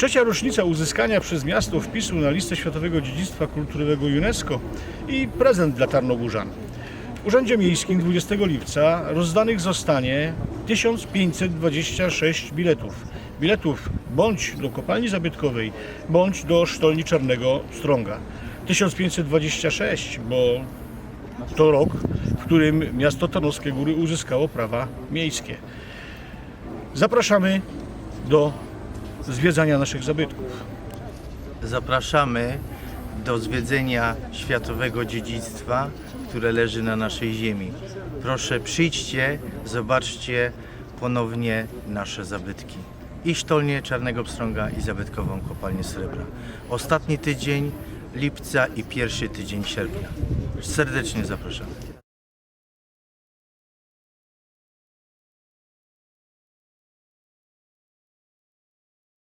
Trzecia rocznica uzyskania przez miasto wpisu na listę Światowego Dziedzictwa Kulturowego UNESCO i prezent dla Tarnogórzan. W Urzędzie Miejskim 20 lipca rozdanych zostanie 1526 biletów. Biletów bądź do kopalni zabytkowej, bądź do sztolni Czarnego Strąga. 1526, bo to rok, w którym miasto Tarnowskie Góry uzyskało prawa miejskie. Zapraszamy do zwiedzania naszych zabytków. Zapraszamy do zwiedzenia światowego dziedzictwa, które leży na naszej ziemi. Proszę przyjdźcie, zobaczcie ponownie nasze zabytki. I sztolnię Czarnego Pstrąga i zabytkową kopalnię srebra. Ostatni tydzień lipca i pierwszy tydzień sierpnia. Serdecznie zapraszamy.